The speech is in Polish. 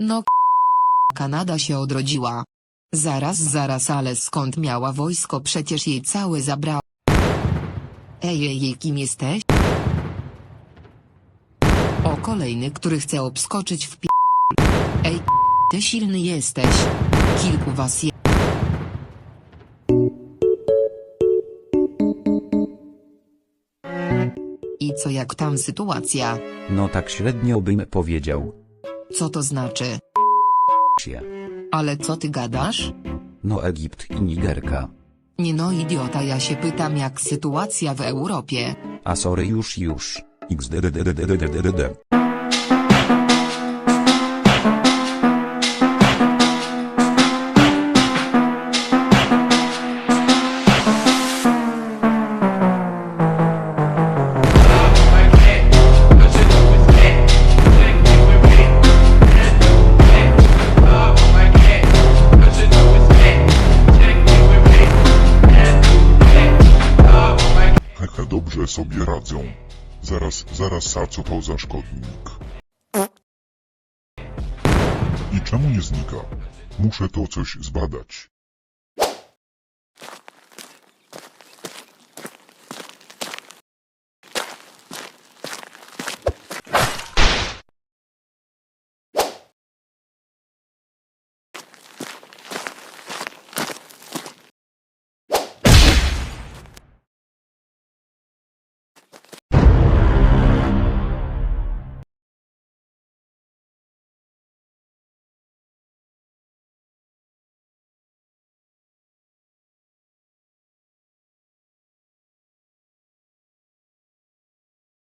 No Kanada się odrodziła. Zaraz, zaraz, ale skąd miała wojsko? Przecież jej całe zabrało. Ej, ej, ej, kim jesteś? O, kolejny, który chce obskoczyć w pi... Ej, ty silny jesteś. Kilku was je... I co jak tam sytuacja? No tak średnio bym powiedział. Co to znaczy? Się. Ale co ty gadasz? No Egipt i Nigerka. Nie no idiota, ja się pytam jak sytuacja w Europie. A sorry już już. Dobrze sobie radzą. Zaraz, zaraz, a co to za szkodnik? I czemu nie znika? Muszę to coś zbadać.